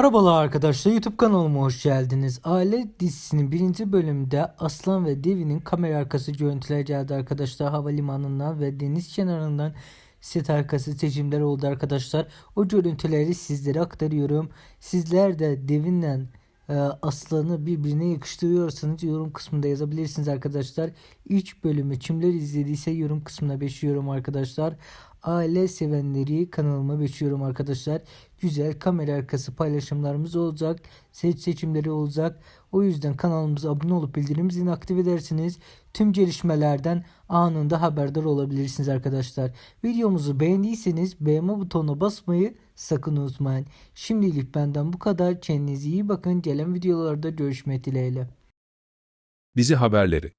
Merhabalar arkadaşlar YouTube kanalıma hoş geldiniz. Aile dizisinin birinci bölümünde Aslan ve Devi'nin kamera arkası görüntüler geldi arkadaşlar. Havalimanından ve deniz kenarından set arkası seçimler oldu arkadaşlar. O görüntüleri sizlere aktarıyorum. Sizler de Devin'le Aslan'ı birbirine yakıştırıyorsanız yorum kısmında yazabilirsiniz arkadaşlar. İlk bölümü kimler izlediyse yorum kısmına beşiyorum arkadaşlar. Aile sevenleri kanalıma beşiyorum arkadaşlar. Güzel kamera arkası paylaşımlarımız olacak. Seç seçimleri olacak. O yüzden kanalımıza abone olup bildirim zilini aktif edersiniz. Tüm gelişmelerden anında haberdar olabilirsiniz arkadaşlar. Videomuzu beğendiyseniz beğenme butonuna basmayı sakın unutmayın. Şimdilik benden bu kadar. Kendinize iyi bakın. Gelen videolarda görüşmek dileğiyle. Dizi haberleri